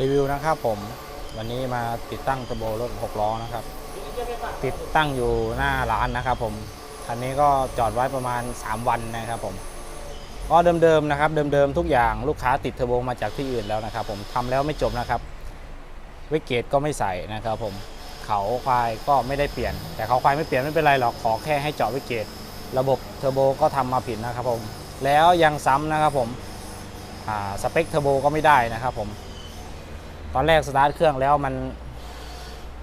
รีวิวนะครับผมวันนี้มาติดตั้งเทอร์โบรถ6ล้อนะครับ ติดตั้งอยู่หน้าร้านนะครับผมคันนี้ก็จอดไว้ประมาณ 3 วันนะครับผมก็เดิมๆนะครับ เดิมๆทุกอย่างลูกค้าติดเทอร์โบมาจากที่อื่นแล้วนะครับ ผมทำแล้วไม่จบนะครับวิกเกตก็ไม่ใส่นะครับ ผมเขาควายก็ไม่ได้เปลี่ยน แต่เขาควายไม่เปลี่ยนไม่เป็นไรหรอกขอแค่ให้เจาะวิกเกตระบบเทอร์โบก็ทำมาผิดนะครับผมแล้วยังซ้ำนะครับผมสเปคเทอร์โบก็ไม่ได้นะครับผม ตอนแรกสตาร์ทเครื่องแล้วมัน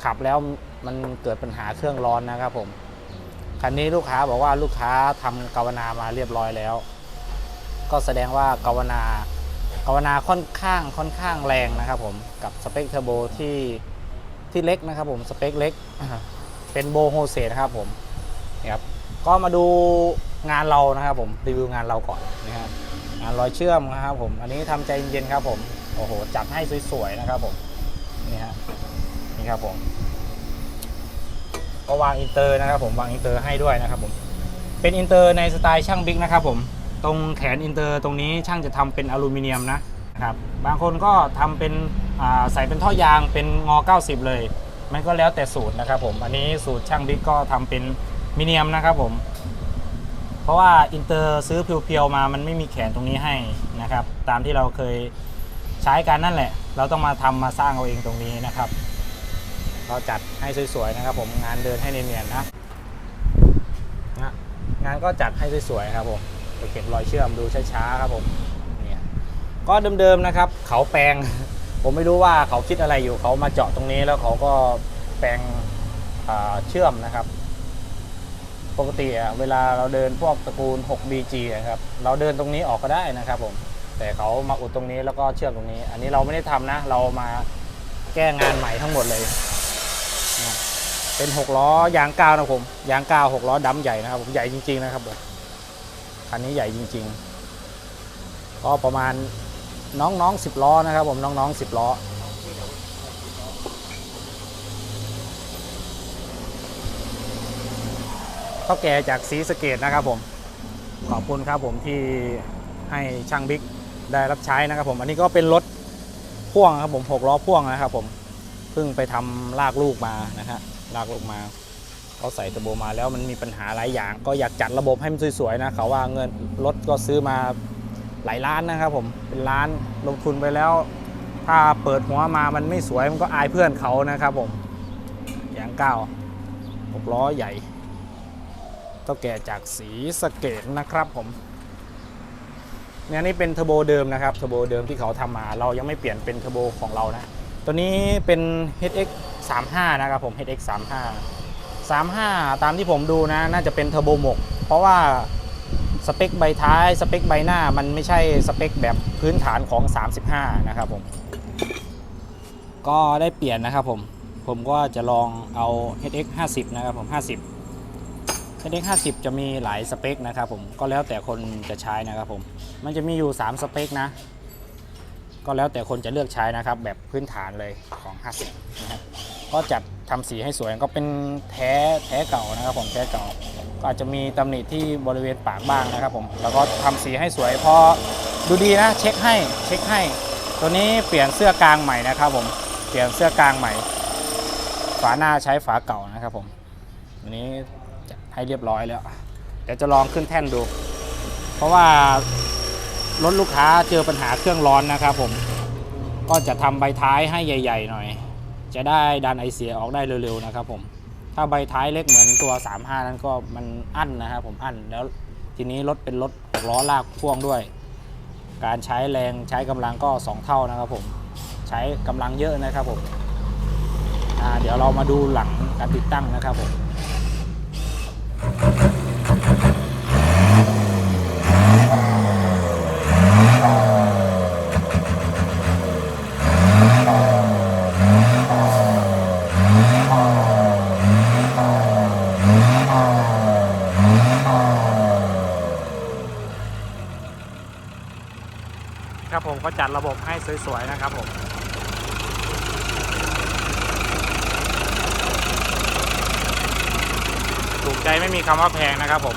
ขับแล้วมันเกิดปัญหาเครื่องร้อนนะครับผม คันนี้ลูกค้าบอกว่าลูกค้าทำกาวนามาเรียบร้อยแล้ว ก็แสดงว่ากาวนากาวนาค่อนข้างค่อนข้างแรงนะครับผมกับสเปคเทอร์โบที่ที่เล็กนะครับผมสเปคเล็กเป็นโบโฮเซนะครับผมนี่ครับก็มาดูงานเรานะครับผมรีวิวงานเราก่อนนะครับงานรอยเชื่อมนะครับผมอันนี้ทำใจเย็นๆครับผม โอ้โห จัดให้สวยๆนะครับผม นี่ฮะ นี่ครับผม ก็วางอินเตอร์นะครับผมวางอินเตอร์ให้ด้วยนะครับผม เป็นอินเตอร์ในสไตล์ช่างบิ๊กนะครับผม ตรงแขนอินเตอร์ตรงนี้ช่างจะทำเป็นอลูมิเนียมนะครับ บางคนก็ทำเป็นใส่เป็นท่อยางเป็นงอ 90 เลย มันก็แล้วแต่สูตรนะครับผม อันนี้สูตรช่างบิ๊กก็ทำเป็นมิเนียมนะครับผม เพราะว่าอินเตอร์ซื้อเพียวๆมา มันไม่มีแขนตรงนี้ให้นะครับ ตามที่เราเคย ใช้กันนั่นแหละ เราต้องมาทำมาสร้างเอาเองตรงนี้นะครับ เราจัดให้สวยๆนะครับ ผมงานเดินให้เนียนๆนะนะงานก็จัดให้สวยๆครับผมไปเก็บรอยเชื่อมดูช้าๆครับผมเนี่ยก็เดิมๆนะครับ เขาแปลง ผมไม่รู้ว่าเขาคิดอะไรอยู่เขามาเจาะตรงนี้แล้วเขาก็แปลงเชื่อมนะครับ ปกติเวลาเราเดินพวกตระกูล 6BG นะครับ เราเดินตรงนี้ออกก็ได้นะครับผม แต่เขามาอุดตรงนี้แล้วก็เชื่อมตรงนี้ อันนี้เราไม่ได้ทำนะ เรามาแก้งานใหม่ทั้งหมดเลยนะเป็น6ล้อยางกาวนะผมยางกาว6ล้อดำใหญ่นะครับผมใหญ่จริง ๆ นะครับผมคันนี้ใหญ่จริง ๆ ก็ประมาณน้องๆ10ล้อนะครับ ผมน้องๆ10ล้อเท่าแก่จากสีสเกตนะครับผม ขอบคุณครับผมที่ให้ช่างบิ๊ก ได้รับใช้นะครับผม อันนี้ก็เป็นรถพ่วงครับผมหกล้อพ่วงนะครับผมเพิ่งไปทำลากลูกมานะฮะลากลูกมาเขาใส่เทอร์โบมาแล้วมันมีปัญหาหลายอย่าง ก็อยากจัดระบบให้มันสวยๆนะเขาว่าเงินรถก็ซื้อมาหลายล้านนะครับผมเป็นล้านลงทุนไปแล้ว ถ้าเปิดหัวมามันไม่สวยมันก็อายเพื่อนเขานะครับผมอย่างก้าวหกล้อใหญ่เท่าแก่จากสีสเกตนะครับผม เนี่ยนี่เป็นเทอร์โบเดิมนะครับเทอร์โบเดิมที่เขาทำมา เรายังไม่เปลี่ยนเป็นเทอร์โบของเรานะ ตัวนี้เป็น HX 35นะครับผม HX 35 35 ตามที่ผมดูนะ น่าจะเป็นเทอร์โบหมก เพราะว่าสเปคใบท้ายสเปคใบหน้ามันไม่ใช่สเปคแบบพื้นฐานของ 35 นะครับผม ก็ได้เปลี่ยนนะครับผม ผมก็จะลองเอา HX 50 นะครับผม 50 HX 50จะมีหลายสเปคนะครับผมก็แล้วแต่คนจะใช้นะครับผมมันจะมีอยู่ 3 สเปคนะ ก็แล้วแต่คนจะเลือกใช้นะครับ แบบพื้นฐานเลยของ 50นะครับก็จัดทำสีให้สวยก็เป็นแท้แท้เก่านะครับผมแท้เก่า ก็อาจจะมีตำหนิที่บริเวณปากบ้างนะครับผมแล้วก็ทำสีให้สวยพอดูดีนะเช็คให้เช็คให้ ตัวนี้เปลี่ยนเสื้อกลางใหม่นะครับผมเปลี่ยนเสื้อกลางใหม่ ฝาหน้าใช้ฝาเก่านะครับผมอันนี้ ให้เรียบร้อยแล้ว เดี๋ยวจะลองขึ้นแท่นดู เพราะว่ารถลูกค้าเจอปัญหาเครื่องร้อนนะครับผม ก็จะทำใบท้ายให้ใหญ่ ๆ หน่อย จะได้ดันไอเสียออกได้เร็วๆนะครับผมถ้าใบท้ายเล็กเหมือนตัว 35 นั้นก็มันอั้นนะครับผมอั้นแล้วทีนี้รถเป็นรถหกล้อลากพ่วงด้วย การใช้แรงใช้กำลังก็ 2 เท่านะครับผมใช้กำลังเยอะนะครับผมเดี๋ยวเรามาดูหลังการติดตั้งนะครับผม ครับผมก็จัดระบบให้สวยๆนะครับผม ถูกใจไม่มีคำว่าแพงนะครับผม